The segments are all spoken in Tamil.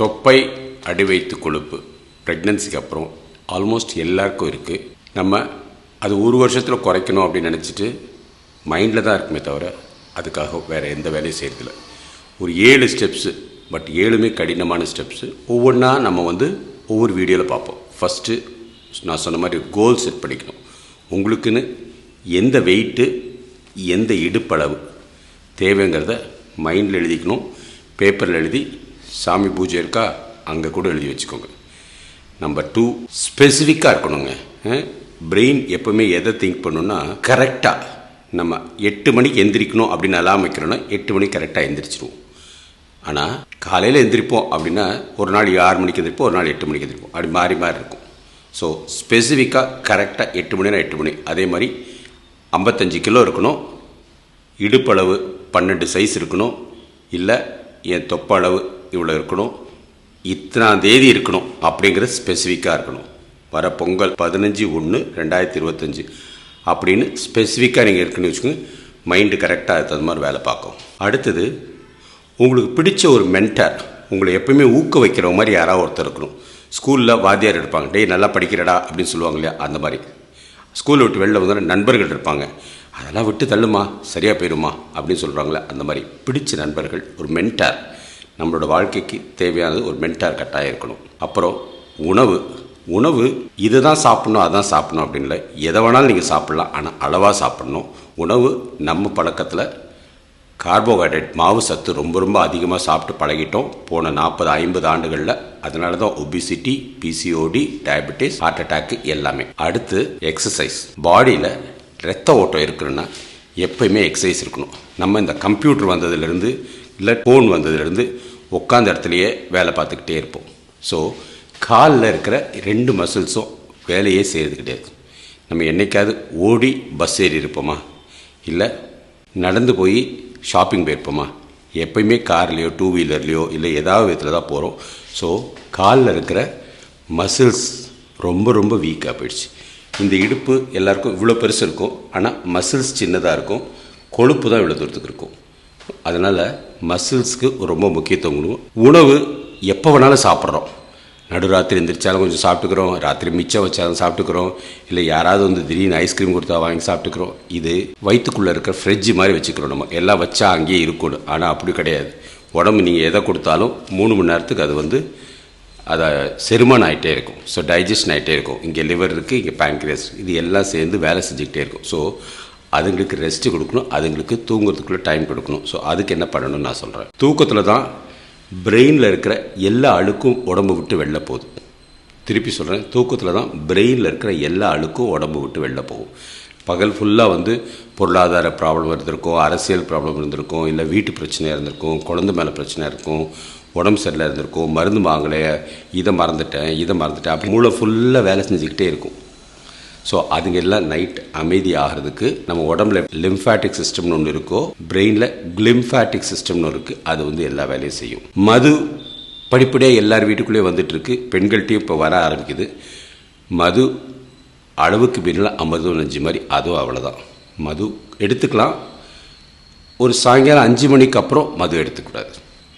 தொப்பை அடி வைத்து கொழுப்பு. ப்ரெக்னன்சிக்கு அப்புறம் ஆல்மோஸ்ட் எல்லாருக்கும் இருக்குது நம்ம அது ஒரு வருஷத்தில் குறைக்கணும் அப்படின்னு நினச்சிட்டு மைண்டில் தான் இருக்குமே தவிர அதுக்காக வேறு எந்த வேலையும் செய்கிறதில்ல ஒரு ஏழு ஸ்டெப்ஸு பட் ஏழுமே கடினமான ஸ்டெப்ஸு ஒவ்வொன்றா நம்ம வந்து ஒவ்வொரு வீடியோவில் பார்ப்போம். ஃபஸ்ட்டு நான் சொன்ன மாதிரி கோல் செட் பண்ணிக்கணும். உங்களுக்குன்னு எந்த வெயிட்டு எந்த இடுப்பளவு தேவைங்கிறத மைண்டில் எழுதிக்கணும். பேப்பரில் எழுதி சாமி பூஜை இருக்கா அங்கே கூட எழுதி வச்சுக்கோங்க. நம்பர் டூ ஸ்பெசிஃபிக்காக இருக்கணுங்க. பிரெயின் எப்பவுமே எதை திங்க் பண்ணணும்னா கரெக்டாக நம்ம எட்டு மணிக்கு எந்திரிக்கணும் அப்படின்னு அலாம் வைக்கிறோன்னா எட்டு மணிக்கு கரெக்டாக எந்திரிச்சிருவோம். ஆனால் காலையில் எந்திரிப்போம் அப்படின்னா ஒரு நாள் ஆறு மணிக்கு எந்திரிப்போம் ஒரு நாள் எட்டு மணிக்கு எந்திரிப்போம். அப்படி மாறி மாறி இருக்கும். ஸோ ஸ்பெசிஃபிக்காக கரெக்டாக எட்டு மணினா எட்டு மணி. அதே மாதிரி ஐம்பத்தஞ்சு கிலோ இருக்கணும். இடுப்பளவு பன்னெண்டு சைஸ் இருக்கணும். இல்லை என் தொப்பளவு இவ்வளோ இருக்கணும். இத்தனாம் தேதி இருக்கணும் அப்படிங்கிற ஸ்பெசிஃபிக்காக இருக்கணும். வர பொங்கல் பதினஞ்சு ஒன்று ரெண்டாயிரத்தி இருபத்தஞ்சி அப்படின்னு ஸ்பெசிஃபிக்காக நீங்கள் இருக்குன்னு வச்சுக்கோங்க. மைண்டு கரெக்டாக அது தகுந்த மாதிரி வேலை பார்க்கும். அடுத்தது உங்களுக்கு பிடிச்ச ஒரு மென்டர் உங்களை எப்பவுமே ஊக்க வைக்கிற மாதிரி யாராவது ஒருத்தர் இருக்கணும். ஸ்கூலில் வாத்தியார் இருப்பாங்க. டேய் நல்லா படிக்கிறடா அப்படின்னு சொல்லுவாங்க இல்லையா? அந்த மாதிரி. ஸ்கூலை விட்டு வெளில வந்து நண்பர்கள் இருப்பாங்க. அதெல்லாம் விட்டு தள்ளுமா? சரியாக போயிடுமா அப்படின்னு சொல்கிறாங்களே அந்த மாதிரி. பிடிச்ச நண்பர்கள் ஒரு மென்டார் நம்மளோட வாழ்க்கைக்கு தேவையானது ஒரு மென்டார் கட்டாயம் இருக்கணும். அப்புறம் உணவு. உணவு இதை தான் சாப்பிட்ணும் அதான் சாப்பிட்ணும் அப்படின்னு இல்லை. எதை வேணாலும் நீங்கள் சாப்பிட்லாம் ஆனால் அளவாக சாப்பிட்ணும். உணவு நம்ம பழக்கத்தில் கார்போஹைட்ரேட் மாவு சத்து ரொம்ப ரொம்ப அதிகமாக சாப்பிட்டு பழகிட்டோம். போன நாற்பது ஐம்பது ஆண்டுகளில் அதனால தான் obesity PCOD diabetes heart attack எல்லாமே. அடுத்து எக்ஸசைஸ் பாடியில் ரத்த ஓட்டம் இருக்குன்னா எப்பயுமே எக்ஸசைஸ் இருக்கணும். நம்ம இந்த கம்ப்யூட்டர் வந்ததுலேருந்து இல்லை ஃபோன் வந்ததுலேருந்து உட்காந்த இடத்துலையே வேலை பார்த்துக்கிட்டே இருப்போம். ஸோ காலில் இருக்கிற ரெண்டு மசில்ஸும் வேலையே செய்கிறது கிடையாது நம்ம என்னைக்காவது ஓடி பஸ் ஏறி இருப்போமா? இல்லை நடந்து போய் ஷாப்பிங் போயிருப்போமா? எப்பயுமே கார்லேயோ டூ வீலர்லேயோ இல்லை ஏதாவது விதத்தில் தான் போகிறோம் ஸோ காலில் இருக்கிற மசில்ஸ் ரொம்ப ரொம்ப வீக்காக போயிடுச்சு. இந்த இடுப்பு எல்லாருக்கும் இவ்வளோ பெருசு இருக்கும். ஆனால் மசில்ஸ் சின்னதாக இருக்கும். கொழுப்பு தான் இவ்வளோ தூரத்துக்கு இருக்கும். அதனால் மசில்ஸ்க்கு ரொம்ப முக்கியத்துவம் கொடுக்கும் உணவு எப்போ வேணாலும் சாப்பிட்றோம். நடுராத்திரி எந்திரிச்சாலும் கொஞ்சம் சாப்பிட்டுக்கிறோம். ராத்திரி மிச்சம் வச்சாலும் சாப்பிட்டுக்கிறோம். இல்லை யாராவது வந்து திடீர்னு ஐஸ்கிரீம் கொடுத்தா வாங்கி சாப்பிட்டுக்கிறோம். இது வயிற்றுக்குள்ளே இருக்கிற ஃப்ரிட்ஜ் மாதிரி வச்சுக்கிறோம் நம்ம. எல்லாம் வச்சா அங்கேயே இருக்கணும். ஆனால் அப்படி கிடையாது. உடம்பு நீங்கள் எதை கொடுத்தாலும் மூணு மணி நேரத்துக்கு அது வந்து அதை செரிமானம் ஆகிட்டே இருக்கும். ஸோ டைஜஷன் ஆகிட்டே இருக்கும். இங்கே லிவர் இருக்குது இங்கே பேங்க்ரியஸ் இது எல்லாம் சேர்ந்து வேலை செஞ்சுக்கிட்டே இருக்கும். ஸோ அதுங்களுக்கு ரெஸ்ட் கொடுக்கணும். அதுங்களுக்கு தூங்குறதுக்குள்ளே டைம் கொடுக்கணும். ஸோ அதுக்கு என்ன பண்ணணும்னு நான் சொல்கிறேன் தூக்கத்தில் தான் பிரெயினில் இருக்கிற எல்லா அழுக்கும் உடம்பு விட்டு வெளில போகுது. திருப்பி சொல்கிறேன் தூக்கத்தில் தான் பிரெயினில் இருக்கிற எல்லா அழுக்கும் உடம்பு விட்டு வெளில போகும். பகல் ஃபுல்லாக வந்து பொருளாதார ப்ராப்ளம் இருந்திருக்கும் அரசியல் ப்ராப்ளம் இருந்திருக்கும் இல்லை வீட்டு பிரச்சனையாக இருந்திருக்கும் குழந்தை மேலே பிரச்சனையாக இருக்கும் உடம்பு சரியில்லை இருந்திருக்கும் மருந்து வாங்கலை இதை மறந்துட்டேன் இதை மறந்துட்டேன் அப்படி மூளை ஃபுல்லாக வேலை செஞ்சுக்கிட்டே இருக்கும். ஸோ அதுங்க எல்லாம் நைட் அமைதி ஆகிறதுக்கு நம்ம உடம்புல லிம்ஃபேட்டிக் சிஸ்டம்னு ஒன்று இருக்கோ பிரெயினில் கிளிம்ஃபேட்டிக் சிஸ்டம்னு இருக்குது அது வந்து எல்லா வேலையும் செய்யும். மது படிப்படியாக எல்லார் வீட்டுக்குள்ளேயே வந்துட்டுருக்கு பெண்கள்கிட்டையும் இப்போ வர ஆரம்பிக்குது. மது அளவுக்கு பின்னால் அமிர்தம் நஞ்சு மாதிரி அதுவும் அவ்வளோதான் மது எடுத்துக்கலாம். ஒரு சாயங்காலம் அஞ்சு மணிக்கு அப்புறம் மது எடுத்துக்கூடாது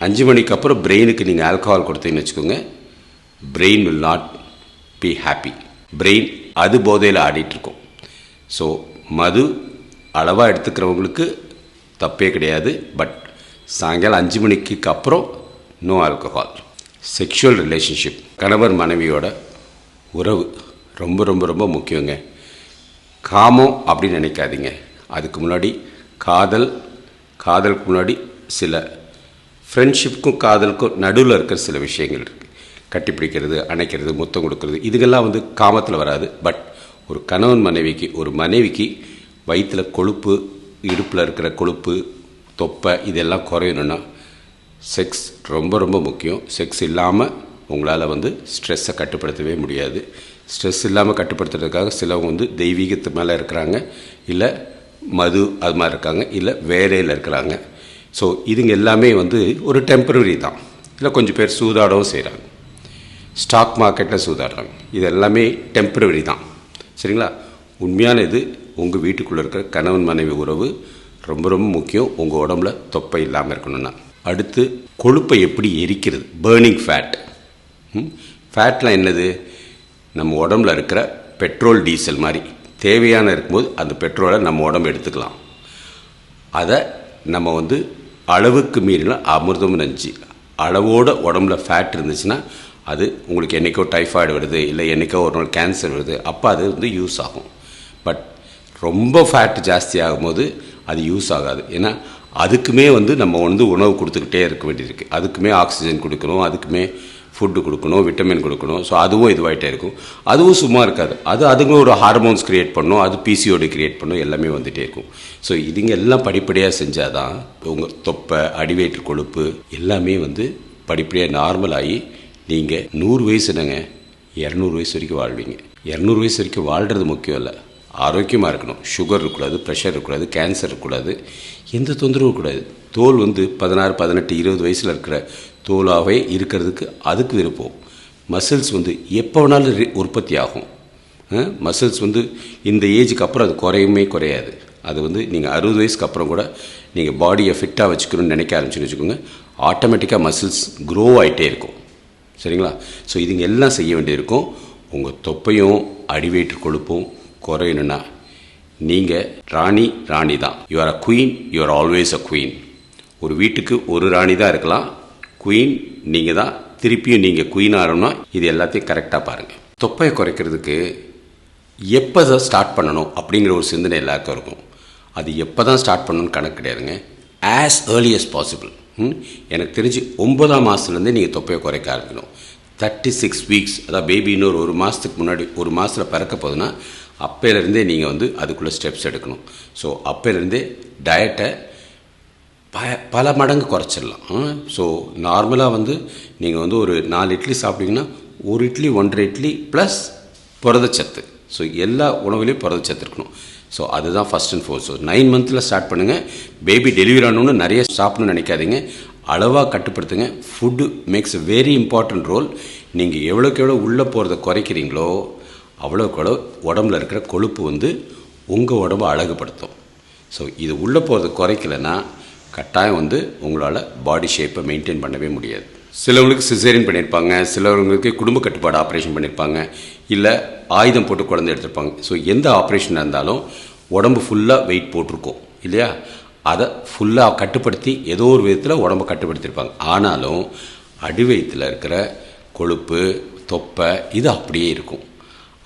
அஞ்சு மணிக்கு அப்புறம் பிரெயினுக்கு நீங்கள் ஆல்கஹால் கொடுத்தீங்கன்னு வச்சுக்கோங்க. Brain will not be happy brain அது போதையில் ஆடிட்டுருக்கோம். ஸோ மது அளவாக எடுத்துக்கிறவங்களுக்கு தப்பே கிடையாது. பட் சாயங்காலம் அஞ்சு மணிக்கு அப்புறம் நோ ஆல்கஹால் செக்ஷுவல் ரிலேஷன்ஷிப் கணவர் மனைவியோட உறவு ரொம்ப ரொம்ப ரொம்ப முக்கியங்க. காமம் அப்படின்னு நினைக்காதீங்க. அதுக்கு முன்னாடி காதல் காதலுக்கு முன்னாடி சில ஃப்ரெண்ட்ஷிப்புக்கும் காதலுக்கும் நடுவில் இருக்கிற சில விஷயங்கள் இருக்குது கட்டிப்பிடிக்கிறது அணைக்கிறது முத்தம் கொடுக்கறது இதுக்கெல்லாம் வந்து காமத்தில் வராது. பட் ஒரு கணவன் மனைவிக்கு ஒரு மனைவிக்கு வயிற்றில் கொழுப்பு இடுப்பில் இருக்கிற கொழுப்பு தொப்பை இதெல்லாம் குறையணும்னா செக்ஸ் ரொம்ப ரொம்ப முக்கியம். செக்ஸ் இல்லாமல் உங்களால் வந்து ஸ்ட்ரெஸ்ஸை கட்டுப்படுத்தவே முடியாது. ஸ்ட்ரெஸ் இல்லாமல் கட்டுப்படுத்துறதுக்காக சிலவங்க வந்து தெய்வீகத்து மேலே இருக்கிறாங்க. இல்லை மது அது மாதிரி இருக்காங்க. இல்லை வேலையில் இருக்கிறாங்க. ஸோ இதுங்க எல்லாமே வந்து ஒரு டெம்பரரி தான். இல்லை கொஞ்சம் பேர் சூதாடவும் செய்கிறாங்க ஸ்டாக் மார்க்கெட்டில் சூதாடுறாங்க. இது எல்லாமே டெம்பரரி தான். சரிங்களா? உண்மையான இது உங்கள் வீட்டுக்குள்ளே இருக்கிற கணவன் மனைவி உறவு ரொம்ப ரொம்ப முக்கியம். உங்கள் உடம்புல தொப்பை இல்லாமல் இருக்கணும்னா. அடுத்து கொழுப்பை எப்படி எரிக்கிறது? பேர்னிங் ஃபேட் ஃபேட்லாம் என்னது? நம்ம உடம்புல இருக்கிற பெட்ரோல் டீசல் மாதிரி. தேவையான இருக்கும்போது அந்த பெட்ரோலை நம்ம உடம்பு எடுத்துக்கலாம். அதை நம்ம வந்து அளவுக்கு மீறினா அமிர்தம் நஞ்சு. அளவோட உடம்புல ஃபேட் இருந்துச்சுன்னா அது உங்களுக்கு என்றைக்கோ டைஃபாய்டு வருது இல்லை என்றைக்கோ ஒரு நாள் கேன்சர் வருது அப்போ அது வந்து யூஸ் ஆகும். பட் ரொம்ப ஃபேட் ஜாஸ்தி ஆகும்போது அது யூஸ் ஆகாது. ஏன்னா அதுக்குமே வந்து நம்ம வந்து உணவு கொடுத்துக்கிட்டே இருக்க வேண்டியிருக்கு அதுக்குமே ஆக்சிஜன் கொடுக்கணும் அதுக்குமே ஃபுட்டு கொடுக்கணும் விட்டமின் கொடுக்கணும். ஸோ அதுவும் இதுவாகிட்டே இருக்கும். அதுவும் சும்மா இருக்காது. அது அதுங்க ஒரு ஹார்மோன்ஸ் கிரியேட் பண்ணும். அது பிசிஓடி கிரியேட் பண்ணும். எல்லாமே வந்துகிட்டே இருக்கும். ஸோ இதுங்க எல்லாம் படிப்படியாக செஞ்சால் தான் உங்கள் தொப்பை அடிவயிற்று கொழுப்பு எல்லாமே வந்து படிப்படியாக நார்மல் ஆகி நீங்கள் நூறு வயசு என்னங்க? இரநூறு வயசு வரைக்கும் வாழ்வீங்க. இரநூறு வயசு வரைக்கும் வாழ்கிறது முக்கியம் இல்லை. ஆரோக்கியமாக இருக்கணும். சுகர் இருக்கக்கூடாது ப்ரெஷர் இருக்கக்கூடாது கேன்சர் இருக்கக்கூடாது. எந்த தொந்தரவும் கூடாது தோல் வந்து பதினாறு பதினெட்டு இருபது வயசில் இருக்கிற தோலாகவே இருக்கிறதுக்கு அதுக்கு விருப்பம். மசில்ஸ் வந்து எப்போ வேணாலும் ரி- உற்பத்தி ஆகும் மசில்ஸ் வந்து இந்த ஏஜுக்கு அப்புறம் அது குறையுமே குறையாது. அது வந்து நீங்கள் அறுபது வயசுக்கு அப்புறம் கூட நீங்கள் பாடியை ஃபிட்டாக வச்சுக்கணும்னு நினைக்க ஆரம்பிச்சுன்னு வச்சுக்கோங்க. ஆட்டோமேட்டிக்காக மசில்ஸ் க்ரோ ஆகிட்டே இருக்கும். சரிங்களா? ஸோ இதுங்க எல்லாம் செய்ய வேண்டியிருக்கும். உங்கள் தொப்பையும் அடிவயிற்று கொழுப்பும் குறையணும்னா நீங்கள் ராணி ராணி தான் you are a queen you are always a queen ஒரு வீட்டுக்கு ஒரு ராணி தான் இருக்கலாம். குயின் நீங்கள் தான் திருப்பியும் நீங்கள் குயின் ஆகணும்னா இது எல்லாத்தையும் கரெக்டாக பாருங்கள் தொப்பையை குறைக்கிறதுக்கு எப்போ தான் ஸ்டார்ட் பண்ணணும் அப்படிங்கிற ஒரு சிந்தனை எல்லாருக்கும் இருக்கும். அது எப்போ தான் ஸ்டார்ட் பண்ணணும்னு கணக்கு கிடையாதுங்க. ஆஸ் ஏர்லி as பாசிபிள் எனக்கு தெரிஞ்சு ஒன்பதாம் மாதத்துலேருந்தே நீங்கள் தொப்பையை குறைக்க ஆரம்பிக்கணும். தேர்ட்டி சிக்ஸ் வீக்ஸ் அதாவது பேபி இன்னொரு ஒரு மாதத்துக்கு முன்னாடி ஒரு மாதத்தில் பிறக்க போகுதுன்னா அப்போலேருந்தே நீங்கள் வந்து அதுக்குள்ளே ஸ்டெப்ஸ் எடுக்கணும். ஸோ அப்போலேருந்தே டயட்டை ப பல மடங்கு குறைச்சிடலாம். ஸோ நார்மலாக வந்து நீங்கள் வந்து ஒரு நாலு இட்லி சாப்பிட்டீங்கன்னா ஒரு இட்லி ஒன்றரை இட்லி ப்ளஸ் புரதச்சத்து. ஸோ எல்லா உணவுலேயும் புரதச்சத்து இருக்கணும். ஸோ அதுதான் first and four so nine மந்த்தில் ஸ்டார்ட் பண்ணுங்கள் பேபி டெலிவரி ஆனோன்னு நிறைய சாப்பிடணும்னு நினைக்காதீங்க. அளவாக கட்டுப்படுத்துங்க. Food makes a very important role நீங்கள் எவ்வளோக்கு எவ்வளோ உள்ளே போகிறத குறைக்கிறீங்களோ அவ்வளோக்கு எவ்வளோ உடம்புல இருக்கிற கொழுப்பு வந்து உங்கள் உடம்பை அழகுபடுத்தும். ஸோ இது உள்ளே போகிறத குறைக்கலைன்னா கட்டாயம் வந்து உங்களால் பாடி ஷேப்பை மெயின்டைன் பண்ணவே முடியாது. சிலவங்களுக்கு சிசேரியன் பண்ணியிருப்பாங்க சிலவங்களுக்கு குடும்ப கட்டுப்பாடு ஆப்ரேஷன் பண்ணியிருப்பாங்க இல்லை ஆயுதம் போட்டு குழந்தை எடுத்திருப்பாங்க. ஸோ எந்த ஆப்ரேஷனாக இருந்தாலும் உடம்பு ஃபுல்லாக வெயிட் போட்டிருக்கோம் இல்லையா? அதை ஃபுல்லாக கட்டுப்படுத்தி ஏதோ ஒரு விதத்தில் உடம்பை கட்டுப்படுத்தியிருப்பாங்க ஆனாலும் அடிவயத்தில் இருக்கிற கொழுப்பு தொப்பை இது அப்படியே இருக்கும்.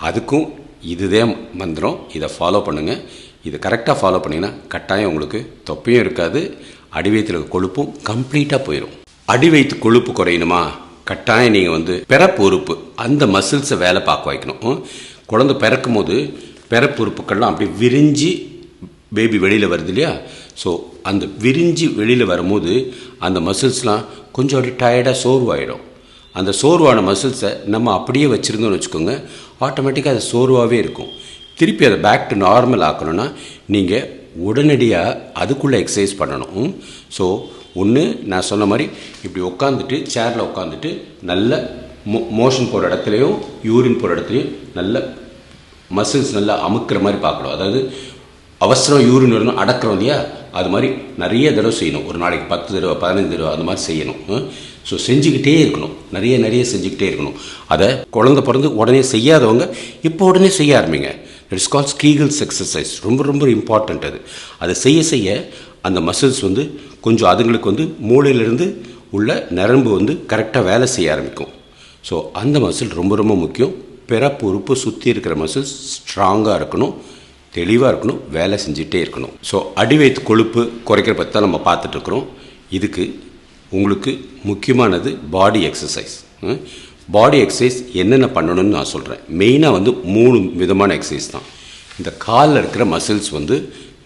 அதுக்கும் இதுதே மந்திரம். இதை ஃபாலோ பண்ணுங்கள் இதை கரெக்டாக ஃபாலோ பண்ணிங்கன்னா கட்டாயம் உங்களுக்கு தொப்பையும் இருக்காது அடிவயத்தில் இருக்க கொழுப்பும் கம்ப்ளீட்டாக போயிடும் அடிவயத்து கொழுப்பு குறையணுமா? கட்டாயம் நீங்கள் வந்து பிறப்பு உறுப்பு அந்த மசில்ஸை வேலை பார்க்க வைக்கணும். குழந்தை பிறக்கும் போது பிறப்பு உறுப்புக்கள்லாம் அப்படியே விரிஞ்சு பேபி வெளியில் வருது இல்லையா? ஸோ அந்த விரிஞ்சு வெளியில் வரும்போது அந்த மசில்ஸ்லாம் கொஞ்சம் அப்படியே டயர்டாக சோர்வாயிடும். அந்த சோர்வான மசில்ஸை நம்ம அப்படியே வச்சுருந்தோம்னு வச்சுக்கோங்க ஆட்டோமேட்டிக்காக அது சோர்வாகவே இருக்கும். திருப்பி அதை பேக் டு நார்மல் ஆக்கணும்னா நீங்கள் உடனடியாக அதுக்குள்ளே எக்ஸசைஸ் பண்ணணும். ஸோ ஒன்று நான் சொன்ன மாதிரி இப்படி உட்காந்துட்டு சேரில் உட்காந்துட்டு நல்ல மோ மோஷன் போகிற இடத்துலையும் யூரின் போகிற இடத்துலையும் நல்ல மசில்ஸ் நல்லா அமுக்கிற மாதிரி பார்க்கணும். அதாவது அவசரம் யூரின் வரணும் அடக்கிறோம் இல்லையா? அது மாதிரி நிறைய தடவை செய்யணும். ஒரு நாளைக்கு பத்து தடவை பதினஞ்சு தடவை அந்த மாதிரி செய்யணும். ஸோ செஞ்சுக்கிட்டே இருக்கணும். நிறைய நிறைய செஞ்சுக்கிட்டே இருக்கணும். அதை குழந்தை பிறந்து உடனே செய்யாதவங்க இப்போ உடனே செய்ய ஆரம்பிங்க. இட்ஸ் கால் ஸ்கீகிள்ஸ் எக்ஸசைஸ் ரொம்ப ரொம்ப இம்பார்ட்டண்ட் அது. அதை செய்ய செய்ய அந்த மசில்ஸ் வந்து கொஞ்சம் அதுங்களுக்கு வந்து மூளையிலேருந்து உள்ள நரம்பு வந்து கரெக்டாக வேலை செய்ய ஆரம்பிக்கும். ஸோ அந்த மசில் ரொம்ப ரொம்ப முக்கியம். பிறப்பு உறுப்பு சுற்றி இருக்கிற மசில்ஸ் ஸ்ட்ராங்காக இருக்கணும். தெளிவாக இருக்கணும். வேலை செஞ்சுட்டே இருக்கணும். ஸோ அடிவயிற்று கொழுப்பு குறைக்கிற பற்றி தான் நம்ம பார்த்துட்ருக்குறோம் இதுக்கு உங்களுக்கு முக்கியமானது பாடி எக்ஸசைஸ் பாடி எக்ஸசைஸ் என்னென்ன பண்ணணும்னு நான் சொல்கிறேன் மெயினாக வந்து மூணு விதமான எக்ஸசைஸ் தான். இந்த காலில் இருக்கிற மசில்ஸ் வந்து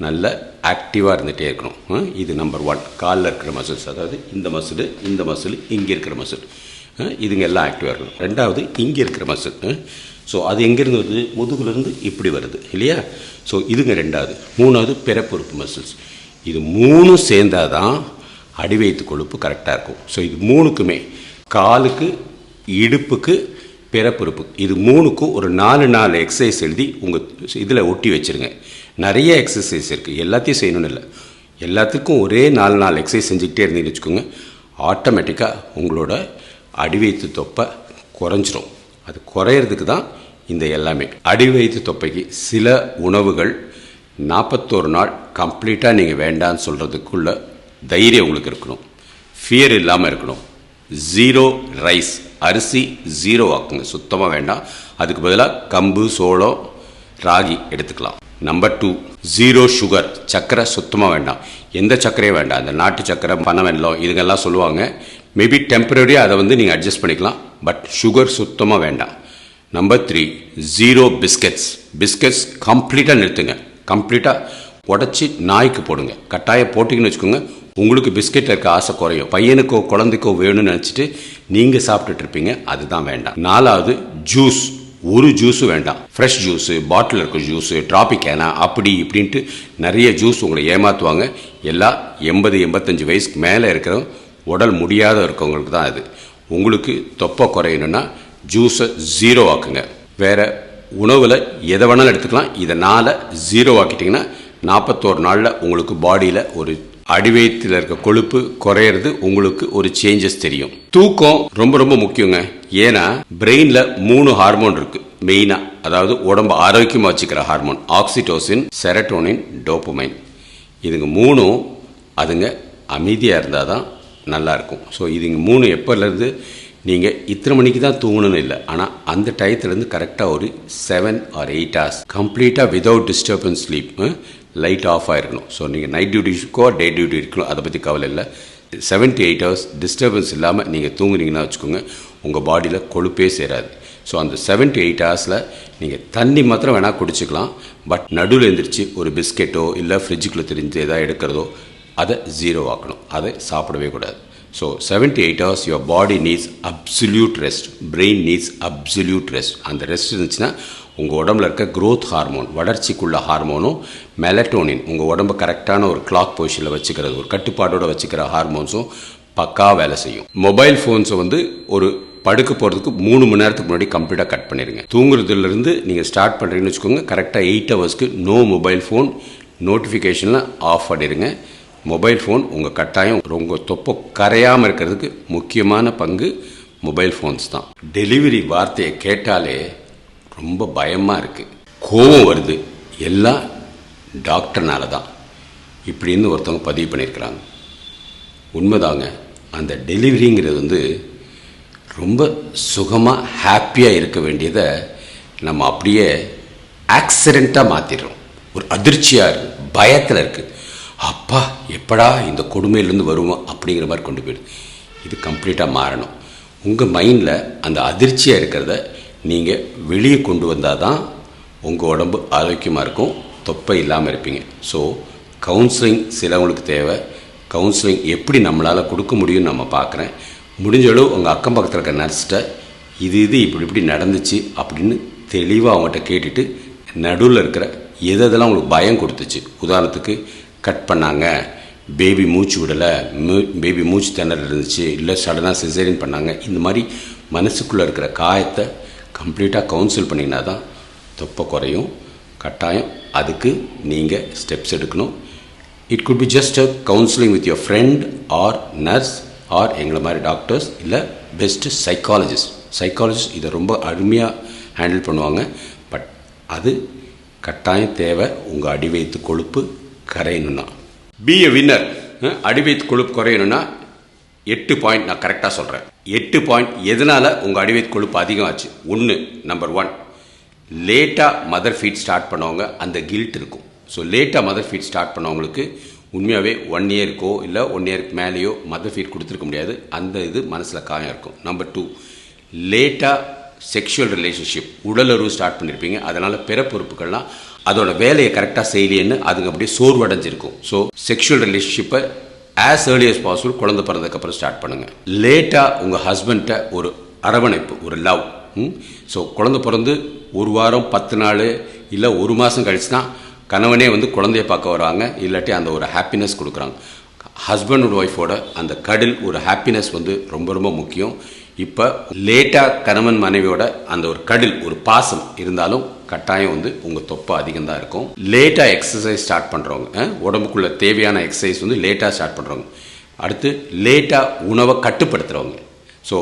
நல்ல ஆக்டிவாக இருந்துகிட்டே இருக்கணும். இது நம்பர் ஒன் காலில் இருக்கிற மசில்ஸ் அதாவது இந்த மசில் இந்த மசில் இங்கே இருக்கிற மசில் இதுங்க எல்லாம் ஆக்டிவாக இருக்கணும். ரெண்டாவது இங்கே இருக்கிற மசில் ஸோ அது எங்கேருந்து வருது? முதுகுலேருந்து இப்படி வருது. இல்லையா? ஸோ இதுங்க ரெண்டாவது. மூணாவது பிறப்புறுப்பு மசில்ஸ் இது மூணும் சேர்ந்தாதான் அடிவயிற்று கொழுப்பு கரெக்டாக இருக்கும். ஸோ இது மூணுக்குமே. காலுக்கு இடுப்புக்கு பிறப்புறுப்பு. இது மூணுக்கும் ஒரு நாலு நாலு எக்ஸசைஸ் எழுதி உங்கள் இதில் ஒட்டி வச்சிருங்க. நிறைய எக்ஸசைஸ் இருக்குது எல்லாத்தையும் செய்யணும்னு இல்லை. எல்லாத்துக்கும் ஒரே நாலு நாலு எக்ஸசைஸ் செஞ்சுக்கிட்டே இருந்தீங்கன்னு வச்சுக்கோங்க ஆட்டோமேட்டிக்காக உங்களோட அடிவயிற்று தொப்பை குறைஞ்சிரும். அது குறையிறதுக்கு தான் இந்த எல்லாமே. அடிவயிற்று தொப்பைக்கு சில உணவுகள் நாற்பத்தோரு நாள் கம்ப்ளீட்டாக நீங்கள் வேண்டான்னு சொல்கிறதுக்குள்ள தைரியம் உங்களுக்கு இருக்கணும். ஃபியர் இல்லாமல் இருக்கணும். ஜீரோ ரைஸ் அரிசி ஜீரோ ஆக்குங்க. சுத்தமாக வேண்டாம். அதுக்கு பதிலாக கம்பு சோளம் ராகி எடுத்துக்கலாம். நம்பர் டூ ஜீரோ சுகர் சர்க்கரை சுத்தமாக வேண்டாம். எந்த சர்க்கரையும் வேண்டாம். அந்த நாட்டு சர்க்கரை பனை வெள்ளம் இதுங்கெல்லாம் சொல்லுவாங்க. மேபி டெம்பரரியாக அதை வந்து நீங்கள் அட்ஜஸ்ட் பண்ணிக்கலாம். பட் சுகர் சுத்தமாக வேண்டாம். Number three zero biscuits biscuits கம்ப்ளீட்டாக நிறுத்துங்க. கம்ப்ளீட்டாக உடச்சி நாய்க்கு போடுங்க. கட்டாயம் போட்டிங்கன்னு வச்சுக்கோங்க. உங்களுக்கு பிஸ்கெட் இருக்க ஆசை குறையும். பையனுக்கோ குழந்தைக்கோ வேணும்னு நினச்சிட்டு நீங்கள் சாப்பிட்டுட்டு இருப்பீங்க. அதுதான் வேண்டாம். நாலாவது ஜூஸ் ஒரு ஜூஸும் வேண்டாம். ஃப்ரெஷ் ஜூஸு பாட்டில் இருக்க ஜூஸு டிராபிக் அப்படி இப்படின்ட்டு நிறைய ஜூஸ் உங்களை ஏமாற்றுவாங்க எல்லாம் எண்பது எண்பத்தஞ்சு வயசுக்கு மேலே இருக்கிற உடல் முடியாத இருக்கவங்களுக்கு தான் அது. உங்களுக்கு தொப்பை குறையணும்னா ஜூஸை ஜீரோ ஆக்குங்க. வேற உணவில் எதை வேணாலும் எடுத்துக்கலாம். இதனால் ஜீரோ ஆக்கிட்டிங்கன்னா நாற்பத்தோரு நாளில் உங்களுக்கு பாடியில் ஒரு அடிவயத்தில் இருக்க கொழுப்பு குறையிறது உங்களுக்கு ஒரு சேஞ்சஸ் தெரியும். தூக்கம் ரொம்ப ரொம்ப முக்கியங்க. ஏன்னா பிரெயின்ல மூணு ஹார்மோன் இருக்கு. மெயினா அதாவது உடம்பு ஆரோக்கியமா வச்சுக்கிற ஹார்மோன் ஆக்சிடோசின் செரட்டோனின் டோப்பமைன் இதுங்க மூணும் அதுங்க அமைதியாக இருந்தால் தான் நல்லா இருக்கும். ஸோ இதுங்க மூணு எப்போலேருந்து நீங்கள் இத்தனை மணிக்கு தான் தூங்கணும்னு இல்லை. ஆனால் அந்த டயத்துலேருந்து கரெக்டாக ஒரு செவன் ஆர் எயிட் ஹவர்ஸ் கம்ப்ளீட்டாக without disturbance sleep light off ஆகிருக்கணும் so நீங்கள் நைட் டியூட்டிக்கோ டே டியூட்டி இருக்கணும் அதை பற்றி கவலை இல்லை. Seven to eight hours disturbance இல்லாமல் நீங்கள் தூங்குனீங்கன்னா வச்சுக்கோங்க உங்கள் பாடியில் கொழுப்பே சேராது. ஸோ அந்த செவன் டு எயிட் ஹவர்ஸில் நீங்கள் தண்ணி மாத்திரம் வேணால் குடிச்சிக்கலாம் பட் நடுவில் எழுந்திரிச்சு ஒரு பிஸ்கெட்டோ இல்லை ஃப்ரிட்ஜுக்குள்ளே தெரிஞ்சு எதாவது எடுக்கிறதோ அதை ஜீரோ ஆக்கணும். அதை சாப்பிடவே கூடாது. So seventy eight hours your body needs absolute rest brain needs absolute rest அந்த ரெஸ்ட் இருந்துச்சுன்னா உங்கள் உடம்புல இருக்க க்ரோத் ஹார்மோன் வளர்ச்சிக்குள்ள ஹார்மோனும் மெலட்டோனின் உங்கள் உடம்பு கரெக்டான ஒரு கிளாக் பொசிஷனில் வச்சுக்கிறது ஒரு கட்டுப்பாடோட வச்சுக்கிற ஹார்மோன்ஸும் பக்கா வேலை செய்யும். மொபைல் ஃபோன்ஸை வந்து ஒரு படுக்க போகிறதுக்கு மூணு மணி நேரத்துக்கு முன்னாடி கம்ப்ளீட்டாக கட் பண்ணிடுங்க தூங்குறதுலேருந்து நீங்கள் ஸ்டார்ட் பண்ணுறீங்கன்னு வச்சுக்கோங்க கரெக்டாக எயிட் ஹவர்ஸ்க்கு நோ மொபைல் ஃபோன் நோட்டிஃபிகேஷனில் ஆஃப் பண்ணிடுங்க மொபைல் ஃபோன் உங்கள் கட்டாயம் உங்கள் தொப்பை கரையாமல் இருக்கிறதுக்கு முக்கியமான பங்கு மொபைல் ஃபோன்ஸ் தான். டெலிவரி வார்த்தையை கேட்டாலே ரொம்ப பயமாக இருக்குது கோபம் வருது. எல்லாம் டாக்டர்னால தான். இப்படின்னு ஒருத்தவங்க பதிவு பண்ணியிருக்கிறாங்க. உண்மைதாங்க அந்த டெலிவரிங்கிறது வந்து ரொம்ப சுகமாக ஹாப்பியாக இருக்க வேண்டியதை நம்ம அப்படியே ஆக்சிடெண்ட்டாக மாற்றிடுறோம் ஒரு அதிர்ச்சியாக இருக்குது பயத்தில் இருக்குது அப்பா எப்படா இந்த கொடுமையிலேருந்து வருவோம் அப்படிங்கிற மாதிரி கொண்டு போயிடுது இது கம்ப்ளீட்டாக மாறணும். உங்கள் மைண்டில் அந்த அதிர்ச்சியாக இருக்கிறத நீங்கள் வெளியே கொண்டு வந்தால் தான் உங்கள் உடம்பு ஆரோக்கியமாக இருக்கும். தொப்பை இல்லாமல் இருப்பீங்க. ஸோ கவுன்சிலிங் சிலவங்களுக்கு தேவை. கவுன்சிலிங் எப்படி நம்மளால் கொடுக்க முடியும்னு நம்ம பார்க்குறேன் முடிஞ்ச அளவு உங்கள் அக்கம் பக்கத்தில் இருக்க நர்ஸ்கிட்ட இது இது இப்படி இப்படி நடந்துச்சு அப்படின்னு தெளிவாக அவங்ககிட்ட கேட்டுட்டு நடுவில் இருக்கிற எது எதெல்லாம் உங்களுக்கு பயம் கொடுத்துச்சு? உதாரணத்துக்கு கட் பண்ணாங்க. பேபி மூச்சு விடலை. மூ பேபி மூச்சு திணறல் இருந்துச்சு. இல்லை சடனாக சிசேரியன் பண்ணாங்க. இந்த மாதிரி மனசுக்குள்ளே இருக்கிற காயத்தை கம்ப்ளீட்டாக கவுன்சில் பண்ணிங்கன்னா தான் தொப்பை குறையும் கட்டாயம். அதுக்கு நீங்கள் ஸ்டெப்ஸ் எடுக்கணும். It could be just a counselling with your friend or nurse or எங்களை மாதிரி டாக்டர்ஸ் இல்லை பெஸ்ட்டு சைக்காலஜிஸ்ட் சைக்காலஜிஸ்ட் இதை ரொம்ப அருமையாக ஹேண்டில் பண்ணுவாங்க. பட் அது கட்டாயம் தேவை. உங்கள் அடிவயிற்று கொழுப்பு கரையணும்னா. பி ஏ வின்னர் அடிவைத் கொழுப்பு குறையணும்னா எட்டு பாயிண்ட் நான் கரெக்டாக சொல்கிறேன் எட்டு பாயிண்ட் எதனால் உங்கள் அடிவைத் கொழுப்பு அதிகமாச்சு? ஒன்று நம்பர் ஒன் லேட்டாக மதர் ஃபீட் ஸ்டார்ட் பண்ணவங்க அந்த கில்ட் இருக்கும். ஸோ லேட்டாக மதர் ஃபீட் ஸ்டார்ட் பண்ணவங்களுக்கு உண்மையாகவே ஒன் இயருக்கோ இல்லை ஒன் இயருக்கு மேலேயோ மதர் ஃபீட் கொடுத்துருக்க முடியாது. அந்த இது மனசில் காயம் இருக்கும். நம்பர் டூ லேட்டாக செக்ஷுவல் ரிலேஷன்ஷிப் உடலுறவு ஸ்டார்ட் பண்ணியிருப்பீங்க அதனால் பிறப்புறுப்புகள்லாம் அதோட வேலையை கரெக்டாக செய்யலையேன்னு அதுங்க அப்படியே சோர்வடைஞ்சிருக்கும். ஸோ செக்ஷுவல் ரிலேஷன்ஷிப்பை ஆஸ் ஏர்லி அஸ் பாசிபிள் குழந்தை பிறந்ததுக்கப்புறம் ஸ்டார்ட் பண்ணுங்கள் லேட்டாக உங்கள் ஹஸ்பண்ட்டை ஒரு அரவணைப்பு ஒரு லவ் ஸோ குழந்தை பிறந்து ஒரு வாரம் பத்து நாள் இல்லை ஒரு மாதம் கழிச்சு தான் கணவனே வந்து குழந்தைய பார்க்க வராங்க. இல்லாட்டி அந்த ஒரு ஹாப்பினஸ் கொடுக்குறாங்க. ஹஸ்பண்ட் அண்ட் ஒய்ஃபோட அந்த கடல் ஒரு ஹாப்பினஸ் வந்து ரொம்ப ரொம்ப முக்கியம். இப்போ லேட்டாக கணவன் மனைவியோட அந்த ஒரு கடல் ஒரு பாசம் இருந்தாலும் கட்டாயம் வந்து உங்கள் தொப்பை அதிகம் தான் இருக்கும் லேட்டாக எக்ஸசைஸ் ஸ்டார்ட் பண்ணுறவங்க உடம்புக்குள்ள தேவையான எக்ஸசைஸ் வந்து லேட்டாக ஸ்டார்ட் பண்ணுறவங்க அடுத்து லேட்டாக உணவை கட்டுப்படுத்துகிறவங்க ஸோ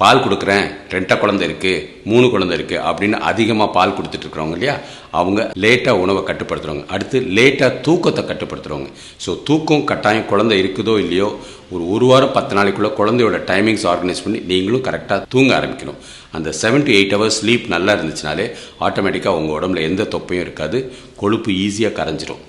பால் கொடுக்குறேன். ரெண்டை குழந்தை இருக்குது மூணு குழந்தை இருக்குது அப்படின்னு அதிகமாக பால் கொடுத்துட்ருக்குறவங்க இல்லையா? அவங்க லேட்டாக உணவை கட்டுப்படுத்துகிறவங்க அடுத்து லேட்டாக தூக்கத்தை கட்டுப்படுத்துகிறவங்க ஸோ தூக்கம் கட்டாயம் குழந்தை இருக்குதோ இல்லையோ ஒரு ஒரு வாரம் பத்து நாளைக்குள்ளே குழந்தையோட டைமிங்ஸ் ஆர்கனைஸ் பண்ணி நீங்களும் கரெக்டாக தூங்க ஆரம்பிக்கணும். அந்த seven to eight hours sleep நல்லா இருந்துச்சுனாலே ஆட்டோமேட்டிக்காக உங்கள் உடம்புல எந்த தொப்பையும் இருக்காது. கொழுப்பு ஈஸியாக கரைஞ்சிரும்.